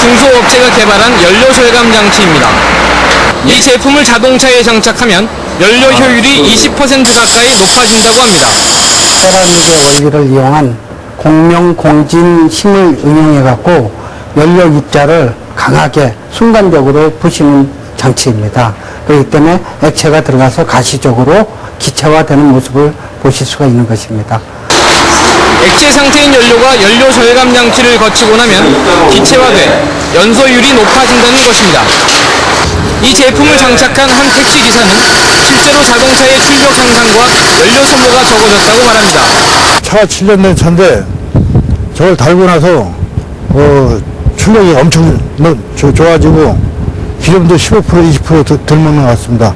중소업체가 개발한 연료 절감 장치입니다. 이 제품을 자동차에 장착하면 연료 효율이 20% 가까이 높아진다고 합니다. 세라믹의 원리를 이용한 공명 공진 힘을 응용해 갖고 연료 입자를 강하게 순간적으로 부시는 장치입니다. 그렇기 때문에 액체가 들어가서 가시적으로 기체화되는 모습을 보실 수가 있는 것입니다. 액체 상태인 연료가 연료 절감 장치를 거치고 나면 기체화돼 연소율이 높아진다는 것입니다. 이 제품을 장착한 한 택시 기사는 실제로 자동차의 출력 향상과 연료 소모가 적어졌다고 말합니다. 차가 7년 된 차인데 저걸 달고 나서 어, 출력이 엄청 좋아지고 기름도 15% 20%덜 먹는 것 같습니다.